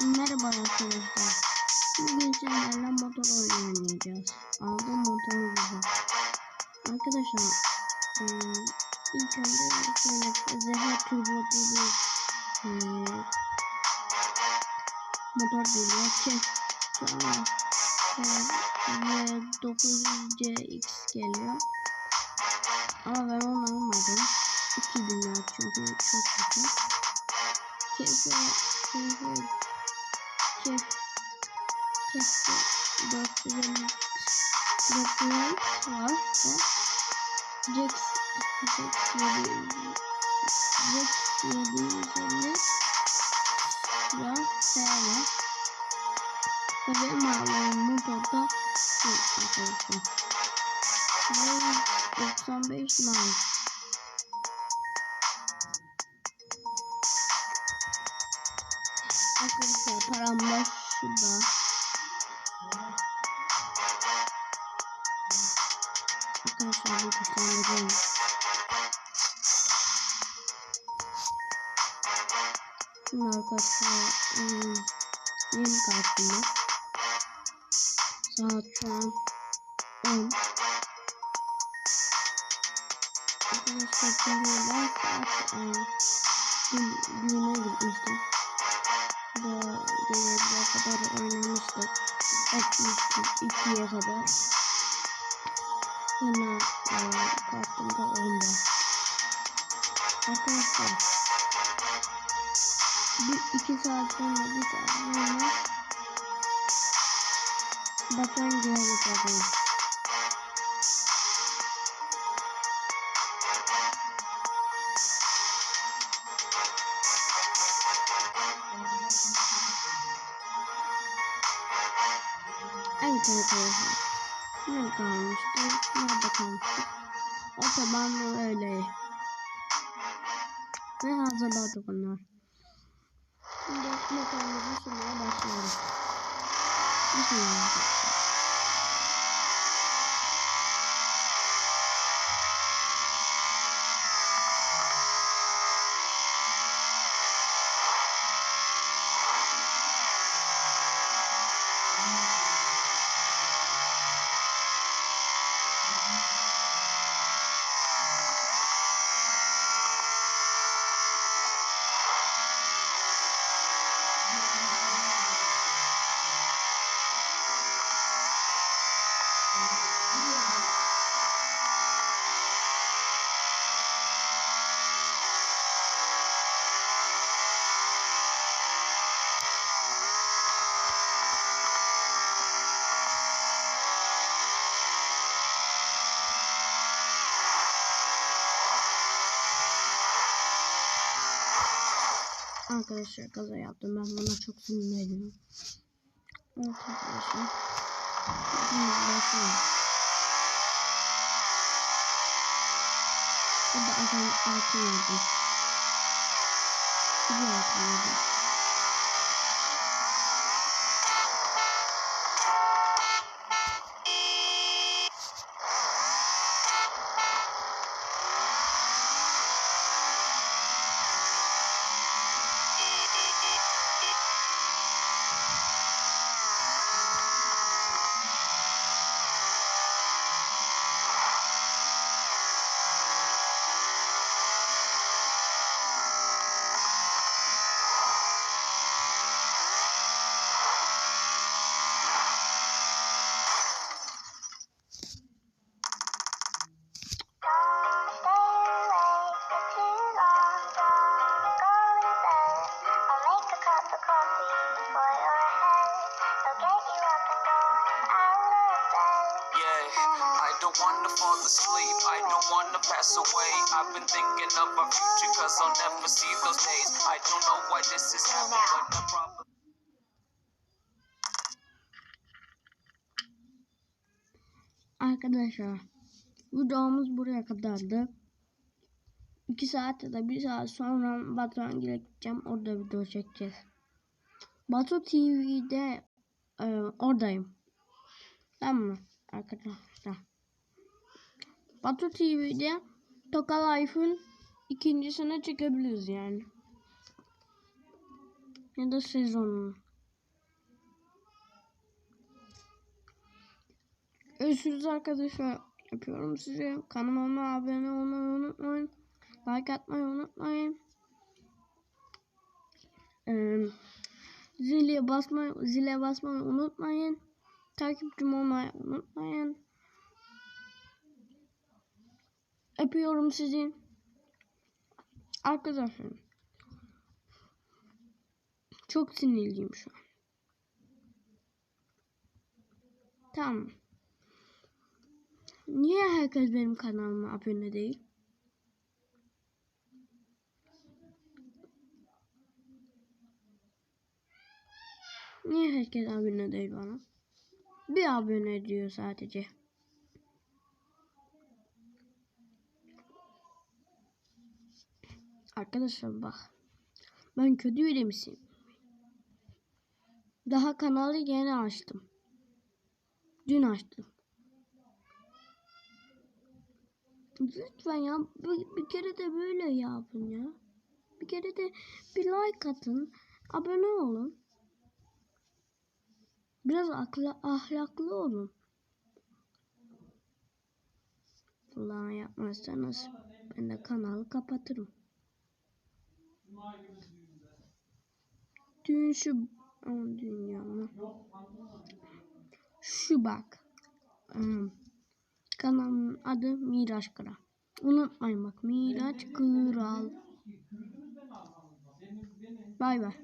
Merhaba arkadaşlar. Bugün sizlerle motor oynayacağız. Aldım motoru bize. Arkadaşlar eee, ilk önce şöyle Zehra Turbo diye eee, motor geliyor ki sonra eee, 900CX geliyor. Ama ben onu almadım. 2000 lira çünkü çok kötü. Kefe, kefe, 450 var ve Jax, Jax 700, Jax 750 ve TL. Ve benim aldığım motorda bu arkadaşlar. Ve 95 lira. Arkadaşlar param var şurada. Arkadaşlar bu kuşlandırıyorum. Şimdi arkadaşlar ım, yeni kartımda. Saat şu an 10. Arkadaşlar şimdi ben saat dün düğüne gitmiştim da geleceğe kadar oynamıştık. Etmiştik ikiye kadar. Sonra e, kalktığımda onda. Arkadaşlar bir iki saat sonra bir saat sonra Batuhan gelecek Evet arkadaşlar. Ne kalmıştı? Nerede kalmıştık? Otoban öyle. Ve hazırladık onlar. Şimdi motorumuzu sürmeye başlıyoruz. Bismillah. Arkadaşlar kaza yaptım. Ben buna çok sinirleniyorum. Evet arkadaşlar. Başlayalım. Burada adam altı verdim. Bir altı verdim. Don't wanna fall asleep, I don't wanna pass away. I've been thinking of our future, cause I'll never see those days. I don't know why this is happening, but the problem. Arkadaşlar videomuz buraya kadardı. 2 saat ya da 1 saat sonra Batuhan'a gideceğim. Orada video çekeceğiz. Batu TV'de e, oradayım. Tamam mı arkadaşlar? Batu TV'de Toka Life'ın ikincisine çekebiliriz yani. Ya da sezonunu. Görüşürüz arkadaşlar. Yapıyorum size. Kanalıma abone olmayı unutmayın. Like atmayı unutmayın. Ee, zile basmayı, zile basmayı unutmayın. Takipçim olmayı unutmayın. Öpüyorum sizi. Arkadaşlar. Çok sinirliyim şu an. Tamam. Niye herkes benim kanalıma abone değil? Niye herkes abone değil bana? Bir abone diyor sadece. Arkadaşlar bak. Ben kötü misin? Daha kanalı yeni açtım. Dün açtım. Lütfen ya bir, bir kere de böyle yapın ya. Bir kere de bir like atın. Abone olun. Biraz akla, ahlaklı olun. Ulan yapmazsanız ben de kanalı kapatırım. Dün şu Aman dünya mı? Şu bak. Hmm. Kanalın adı Miraç Kral. Unutmayın bak Miraç Kral. Bay bay.